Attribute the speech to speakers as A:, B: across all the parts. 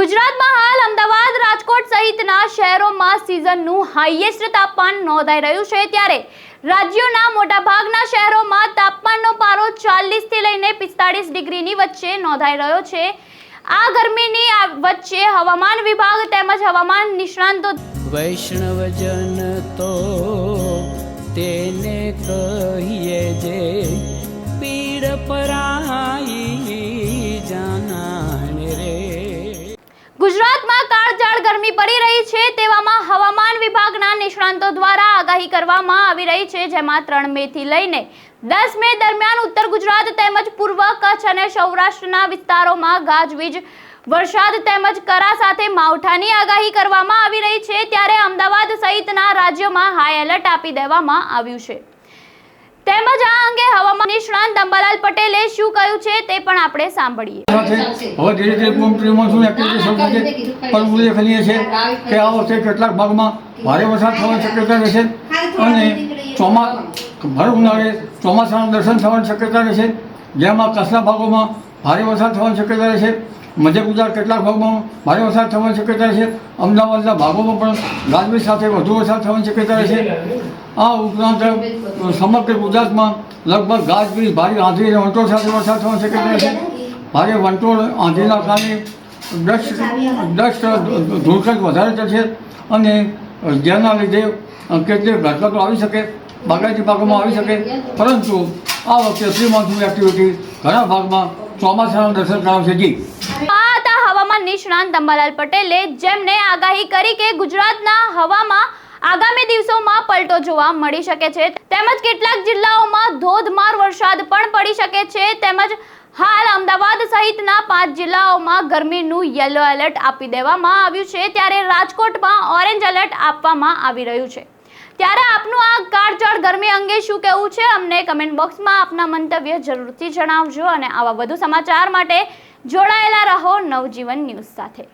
A: ગુજરાતમાં હાલ અમદાવાદ, રાજકોટ સહિતના શહેરોમાં સિઝનનું હાઈએસ્ટ તાપમાન નોંધાઈ રહ્યું છે. ત્યારે રાજ્યોના મોટાભાગના શહેરોમાં તાપમાનનો પારો 40 થી લઈને પિસ્તાળીસ ડિગ્રીની વચ્ચે નોંધાઈ રહ્યો છે. આ ગરમીની વચ્ચે હવામાન વિભાગ તેમજ હવામાન નિષ્ણાંતો
B: વૈષ્ણવજન તો તેને કહીએ જે પીડ પરાઈ
A: રહી છે તેવામાં હવામાન વિભાગના નિષ્ણાંતો દ્વારા આગાહી કરવામાં આવી રહી છે, જેમાં ત્રણ મે થી લઈને દસ મે દરમિયાન ઉત્તર ગુજરાત તેમજ પૂર્વ કચ્છ અને સૌરાષ્ટ્રના વિસ્તારોમાં ગાજવીજ, વરસાદ તેમજ કરા સાથે માવઠાની આગાહી કરવામાં આવી રહી છે. ત્યારે અમદાવાદ સહિતના રાજ્યોમાં હાઈ એલર્ટ આપી દેવામાં આવ્યું છે. તેમજ આ અંગે હવામાન નિષ્ણાંત અંબાલાલ પટેલે શું કહ્યું છે તે પણ આપણે સાંભળીએ.
C: હવે ધીરે ધીરે પ્રી શું એપ્લિકેશન પણ ઉલ્લેખનીય છે કે આ વખતે કેટલાક ભાગમાં ભારે વરસાદ થવાની શક્યતા રહેશે અને ચોમા ભર ઉનાળે ચોમાસાનું દર્શન થવાની શક્યતા રહેશે જેમાં કચ્છના ભાગોમાં ભારે વરસાદ થવાની શક્યતા રહેશે મધ્ય ગુજરાત કેટલાક ભાગમાં ભારે વરસાદ થવાની શક્યતા છે. અમદાવાદના ભાગોમાં પણ ગાજવીજ સાથે વધુ વરસાદ થવાની શક્યતા છે. આ ઉપરાંત સમગ્ર ગુજરાતમાં લગભગ ગાજવીજ, ભારે આંધી અને વંટોળ સાથે વરસાદ થવાની શક્યતા છે. ભારે વંટોળ આંધીના કારણે ડસ્ટ ડસ્ટ ધૂળખંડ વધારે થશે અને જેના લીધે કેટલીક ઘટતો આવી શકે, બાગાયતી પાકોમાં આવી શકે. પરંતુ આ વખતે પ્રી મોન્સૂન એક્ટિવિટી ઘણા ભાગમાં ચોમાસાનું દર્શન કરાવશે જી.
A: હવામાન નિષ્ણાંત અંબાલાલ પટેલે જેમને આગાહી કરી કે ગુજરાતના હવામાં આગામી દિવસોમાં પલટો જોવા મળી શકે છે, તેમજ કેટલાક જિલ્લાઓમાં ધોધમાર વરસાદ પણ પડી શકે છે, તેમજ હાલ અમદાવાદ સહિતના પાંચ જિલ્લાઓમાં ગરમીનું યલો એલર્ટ આપી દેવામાં આવ્યું છે, ત્યારે રાજકોટમાં ઓરેન્જ એલર્ટ આપવામાં આવી રહ્યું છે. ત્યારે આપનું આ કાળઝાળ ગરમી અંગે શું કહેવું છે? અમને કમેન્ટ બોક્સમાં આપના મંતવ્ય જરૂરથી જણાવજો અને આવા વધુ સમાચાર માટે જોડાયેલા રહો નવજીવન ન્યૂઝ સાથે.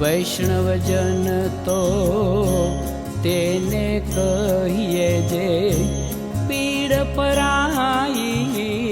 B: વૈષ્ણવજન તો તેને કહીએ જે પીડ પરાઈ